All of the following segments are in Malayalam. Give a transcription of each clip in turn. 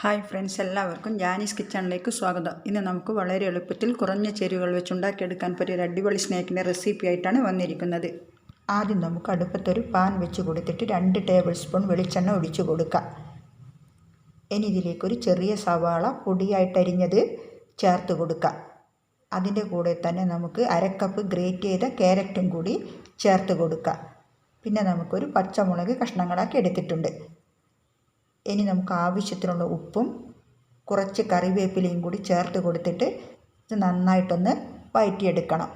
ഹായ് ഫ്രണ്ട്സ് എല്ലാവർക്കും ജാനീസ് കിച്ചണിലേക്ക് സ്വാഗതം. ഇന്ന് നമുക്ക് വളരെ എളുപ്പത്തിൽ കുറഞ്ഞ ചേരുവകൾ വെച്ച് ഉണ്ടാക്കിയെടുക്കാൻ പറ്റിയ ഒരു അടിപൊളി സ്നാക്കിന്റെ റെസിപ്പി ആയിട്ടാണ് വന്നിരിക്കുന്നത്. ആദ്യം നമുക്ക് അടുപ്പത്തൊരു പാൻ വെച്ച് കൊടുത്തിട്ട് രണ്ട് ടേബിൾ സ്പൂൺ വെളിച്ചെണ്ണ ഒഴിച്ചു കൊടുക്കാം. ഇനി ഇതിലേക്കൊരു ചെറിയ സവാള പൊടിയായിട്ടരിഞ്ഞത് ചേർത്ത് കൊടുക്കാം. അതിന്റെ കൂടെ തന്നെ നമുക്ക് അരക്കപ്പ് ഗ്രേറ്റ് ചെയ്ത ക്യാരറ്റും കൂടി ചേർത്ത് കൊടുക്കാം. പിന്നെ നമുക്കൊരു പച്ചമുളക് കഷ്ണങ്ങളാക്കി എടുത്തിട്ടുണ്ട്. ഇനി നമുക്ക് ആവശ്യത്തിനുള്ള ഉപ്പും കുറച്ച് കറിവേപ്പിലയും കൂടി ചേർത്ത് കൊടുത്തിട്ട് ഇത് നന്നായിട്ടൊന്ന് വഴറ്റിയെടുക്കണം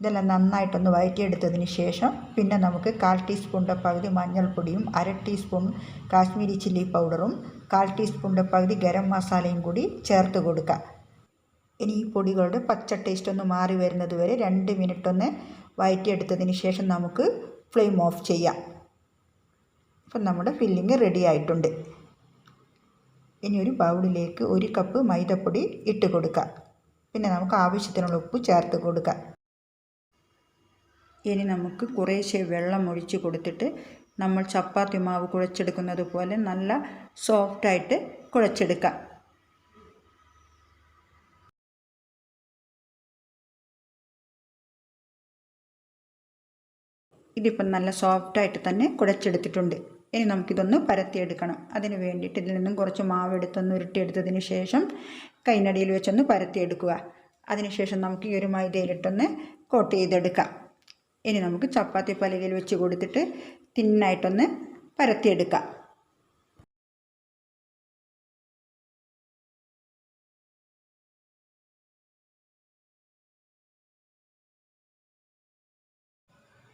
ഇതെല്ലാം നന്നായിട്ടൊന്ന് വഴറ്റിയെടുത്തതിന് ശേഷം പിന്നെ നമുക്ക് കാൽ ടീസ്പൂണിന്റെ പകുതി മഞ്ഞൾപ്പൊടിയും അര ടീസ്പൂൺ കാശ്മീരി ചില്ലി പൗഡറും കാൽ ടീസ്പൂണിന്റെ പകുതി ഗരം മസാലയും കൂടി ചേർത്ത് കൊടുക്കുക. ഇനി ഈ പൊടികളുടെ പച്ച ടേസ്റ്റ് ഒന്ന് മാറി വരുന്നത് വരെ രണ്ട് മിനിറ്റ് ഒന്ന് വഴറ്റിയെടുത്തതിന് ശേഷം നമുക്ക് ഫ്ലെയിം ഓഫ് ചെയ്യാം. അപ്പം നമ്മുടെ ഫില്ലിങ് റെഡി ആയിട്ടുണ്ട്. ഇനി ഒരു ബൗളിലേക്ക് ഒരു കപ്പ് മൈദപ്പൊടി ഇട്ട് കൊടുക്കുക പിന്നെ നമുക്ക് ആവശ്യത്തിനുള്ള ഉപ്പ് ചേർത്ത് കൊടുക്കുക ഇനി നമുക്ക് കുറേശ്ശെ വെള്ളം ഒഴിച്ച് കൊടുത്തിട്ട് നമ്മൾ ചപ്പാത്തി മാവ് കുഴച്ചെടുക്കുന്നത് പോലെ നല്ല സോഫ്റ്റായിട്ട് കുഴച്ചെടുക്കാം. ഇതിപ്പം നല്ല സോഫ്റ്റായിട്ട് തന്നെ കുഴച്ചെടുത്തിട്ടുണ്ട്. ഇനി നമുക്കിതൊന്ന് പരത്തിയെടുക്കണം. അതിന് വേണ്ടിയിട്ട് ഇതിൽ നിന്നും കുറച്ച് മാവ് എടുത്തൊന്ന് ഉരുട്ടിയെടുത്തതിന് ശേഷം കൈനടിയിൽ വെച്ചൊന്ന് പരത്തിയെടുക്കുക. അതിനുശേഷം നമുക്ക് ഈ ഒരു മൈദയിലിട്ടൊന്ന് കോട്ട് ചെയ്തെടുക്കാം. ഇനി നമുക്ക് ചപ്പാത്തി പലകയിൽ വെച്ച് കൊടുത്തിട്ട് തിന്നായിട്ടൊന്ന് പരത്തിയെടുക്കാം.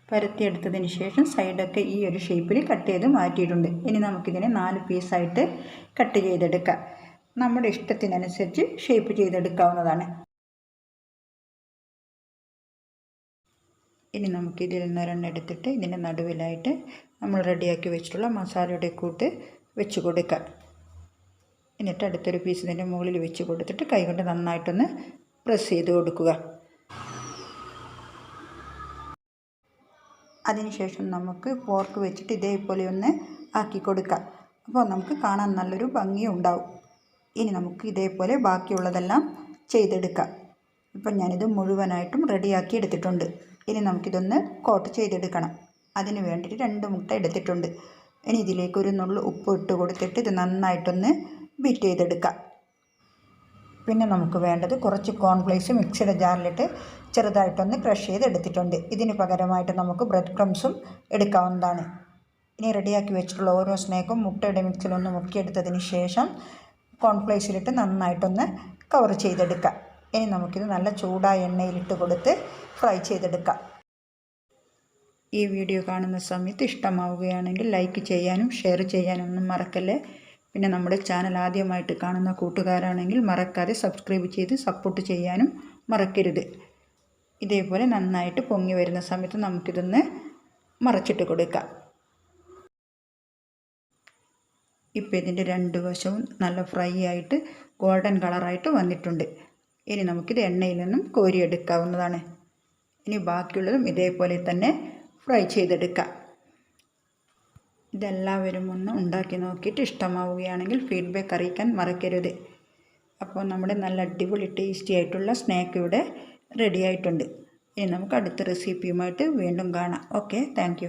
പരത്തിയെടുത്തതിന് ശേഷം സൈഡൊക്കെ ഈ ഒരു ഷേപ്പിൽ കട്ട് ചെയ്ത് മാറ്റിയിട്ടുണ്ട്. ഇനി നമുക്കിതിനെ നാല് പീസായിട്ട് കട്ട് ചെയ്തെടുക്കാം. നമ്മുടെ ഇഷ്ടത്തിനനുസരിച്ച് ഷേപ്പ് ചെയ്തെടുക്കാവുന്നതാണ്. ഇനി നമുക്ക് ഇതിൽ നിന്ന് ഒരെണ്ണം എടുത്തിട്ട് ഇതിന്റെ നടുവിലായിട്ട് നമ്മൾ റെഡിയാക്കി വെച്ചിട്ടുള്ള മസാലയുടെ കൂട്ട് വെച്ച് കൊടുക്കുക എന്നിട്ട് അടുത്തൊരു പീസ് ഇതിന്റെ മുകളിൽ വെച്ച് കൊടുത്തിട്ട് കൈകൊണ്ട് നന്നായിട്ടൊന്ന് പ്രസ് ചെയ്ത് കൊടുക്കുക. അതിനുശേഷം നമുക്ക് ഫോർക്ക് വെച്ചിട്ട് ഇതേപോലെ ഒന്ന് ആക്കി കൊടുക്കാം. അപ്പോൾ നമുക്ക് കാണാൻ നല്ലൊരു ഭംഗി ഉണ്ടാവും. ഇനി നമുക്ക് ഇതേപോലെ ബാക്കിയുള്ളതെല്ലാം ചെയ്തെടുക്കാം. ഇപ്പം ഞാനിത് മുഴുവനായിട്ടും റെഡിയാക്കി എടുത്തിട്ടുണ്ട്. ഇനി നമുക്കിതൊന്ന് കോട്ട് ചെയ്തെടുക്കണം. അതിന് വേണ്ടിയിട്ട് രണ്ട് മുട്ട എടുത്തിട്ടുണ്ട്. ഇനി ഇതിലേക്ക് ഒരു നുള്ളു ഉപ്പ് ഇട്ട് കൊടുത്തിട്ട് ഇത് നന്നായിട്ടൊന്ന് ബീറ്റ് ചെയ്തെടുക്കാം. പിന്നെ നമുക്ക് വേണ്ടത് കുറച്ച് കോൺഫ്ലേക്സ് മിക്സിയുടെ ജാറിലിട്ട് ചെറുതായിട്ടൊന്ന് ക്രഷ് ചെയ്ത് എടുത്തിട്ടുണ്ട് ഇതിന് പകരമായിട്ട് നമുക്ക് ബ്രെഡ് ക്രംസും എടുക്കാവുന്നതാണ്. ഇനി റെഡിയാക്കി വെച്ചിട്ടുള്ള ഓരോ സ്നേക്കും മുട്ടയുടെ മിക്സിലൊന്ന് മുക്കിയെടുത്തതിന് ശേഷം കോൺഫ്ലേക്സിലിട്ട് നന്നായിട്ടൊന്ന് കവർ ചെയ്തെടുക്കാം. ഇനി നമുക്കിത് നല്ല ചൂടായ എണ്ണയിലിട്ട് കൊടുത്ത് ഫ്രൈ ചെയ്തെടുക്കാം. ഈ വീഡിയോ കാണുന്ന സമയത്ത് ഇഷ്ടമാവുകയാണെങ്കിൽ ലൈക്ക് ചെയ്യാനും ഷെയർ ചെയ്യാനും ഒന്നും മറക്കല്ലേ? പിന്നെ നമ്മുടെ ചാനൽ ആദ്യമായിട്ട് കാണുന്ന കൂട്ടുകാരാണെങ്കിൽ മറക്കാതെ സബ്സ്ക്രൈബ് ചെയ്ത് സപ്പോർട്ട് ചെയ്യാനും മറക്കരുത്. ഇതേപോലെ നന്നായിട്ട് പൊങ്ങി വരുന്ന സമയത്ത് നമുക്കിതൊന്ന് മറച്ചിട്ട് കൊടുക്കാം. ഇപ്പോൾ ഇതിന്റെ രണ്ട് വശവും നല്ല ഫ്രൈ ആയിട്ട് ഗോൾഡൻ കളറായിട്ട് വന്നിട്ടുണ്ട്. ഇനി നമുക്കിത് എണ്ണയിൽ നിന്നും കോരിയെടുക്കാവുന്നതാണ്. ഇനി ബാക്കിയുള്ളതും ഇതേപോലെ തന്നെ ഫ്രൈ ചെയ്തെടുക്കാം. ഇതെല്ലാവരും ഒന്ന് ഉണ്ടാക്കി നോക്കിയിട്ട് ഇഷ്ടമാവുകയാണെങ്കിൽ ഫീഡ്ബാക്ക് അറിയിക്കാൻ മറക്കരുത്. അപ്പോൾ നമ്മുടെ നല്ല അടിപൊളി ടേസ്റ്റി ആയിട്ടുള്ള സ്നാക്ക് ഇവിടെ റെഡി ആയിട്ടുണ്ട്. ഇനി നമുക്ക് അടുത്ത റെസിപ്പിയുമായിട്ട് വീണ്ടും കാണാം. Okay thank